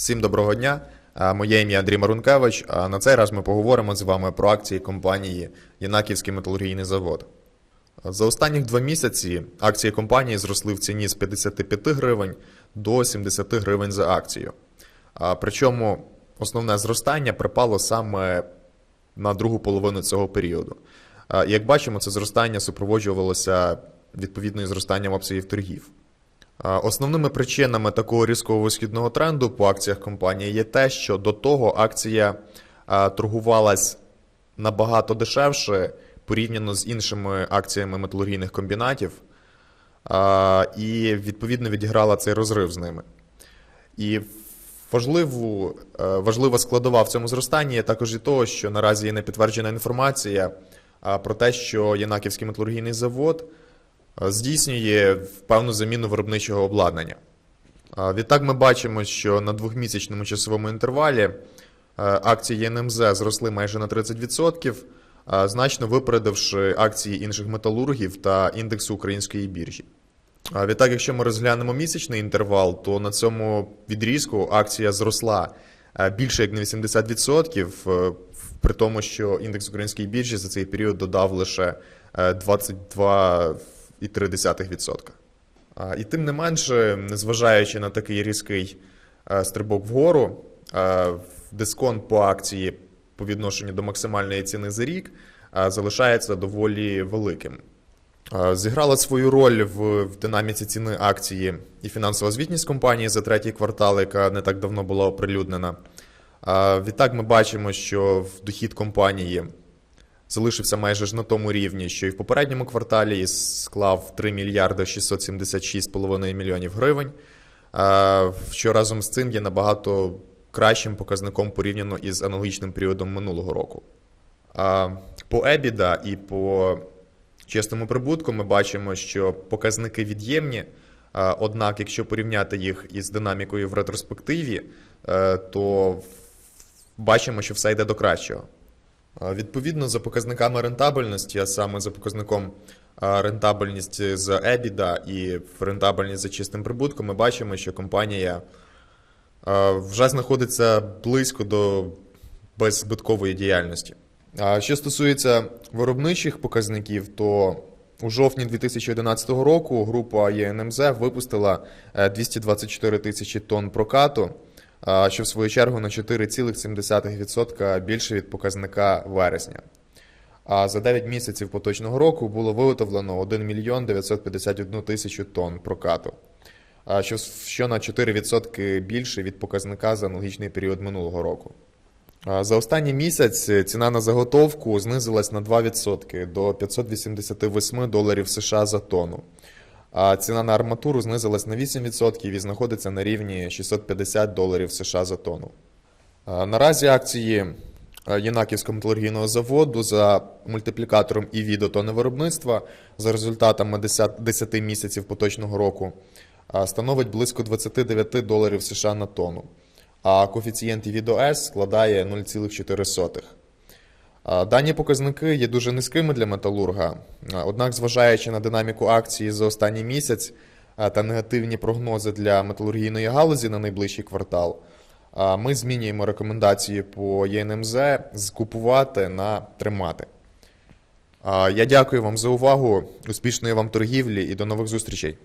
Всім доброго дня. Моє ім'я Андрій Марункевич. А на цей раз ми поговоримо з вами про акції компанії Єнаківський металургійний завод. За останніх два місяці акції компанії зросли в ціні з 55 гривень до 70 гривень за акцію. Причому основне зростання припало саме на другу половину цього періоду. Як бачимо, це зростання супроводжувалося відповідною зростанням обсягів торгів. Основними причинами такого різкого висхідного тренду по акціях компанії є те, що до того акція торгувалась набагато дешевше порівняно з іншими акціями металургійних комбінатів, і відповідно відіграла цей розрив з ними. І важливу, е, важлива складова в цьому зростанні є також і того, що наразі є непідтверджена інформація про те, що Янаківський металургійний завод Е, здійснює певну заміну виробничого обладнання. Е, відтак ми бачимо, що на двохмісячному часовому інтервалі е, акції НМЗ зросли майже на 30%, значно випередивши акції інших металургів та індексу української біржі. Відтак, якщо ми розглянемо місячний інтервал, то на цьому відрізку акція зросла більше як на 80%, при тому, що індекс української біржі за цей період додав лише 22%. 0,3%. І тим не менше, незважаючи на такий різкий е, стрибок вгору, е, дисконт по акції по відношенню до максимальної ціни за рік е, залишається доволі великим. Зіграла свою роль в, в динаміці ціни акції і фінансова звітність компанії за третій квартал, яка не так давно була оприлюднена. Відтак ми бачимо, що в дохід компанії залишився майже ж на тому рівні, що і в попередньому кварталі і склав 3 мільярди 676,5 мільйонів гривень, е, що разом з цим є набагато кращим показником порівняно із аналогічним періодом минулого року. По EBITDA і по чесному прибутку ми бачимо, що показники від'ємні. Однак, якщо порівняти їх із динамікою в ретроспективі, е, то бачимо, що все йде до кращого. Відповідно, за показниками рентабельності, а саме за показником а, рентабельність за EBITDA і рентабельність за чистим прибутком, ми бачимо, що компанія вже знаходиться близько до беззбиткової діяльності. А Що стосується виробничих показників, то у жовтні 2011 року група ЄНМЗ випустила е, 224 тисячі тонн прокату, що в свою чергу на 4,7% більше від показника вересня. А за 9 місяців поточного року було виготовлено 1 мільйон 951 тисячу тонн прокату, що, на 4% більше від показника за аналогічний період минулого року. За останній місяць ціна на заготовку знизилась на 2% до 588 доларів США за тонну. А ціна на арматуру знизилась на 8% і знаходиться на рівні 650 доларів США за тонну. Наразі акції а, Єнаківського металургійного заводу за мультиплікатором EV до тонни виробництва за результатами 10, 10 місяців поточного року становить близько 29 доларів США на тонну, а коефіцієнт EV до S складає 0,4. Дані показники є дуже низькими для металурга. Однак, зважаючи на динаміку акції за останній місяць та негативні прогнози для металургійної галузі на найближчий квартал, ми змінюємо рекомендації по ЄНМЗ з купувати на тримати. Я дякую вам за увагу, успішної вам торгівлі і до нових зустрічей.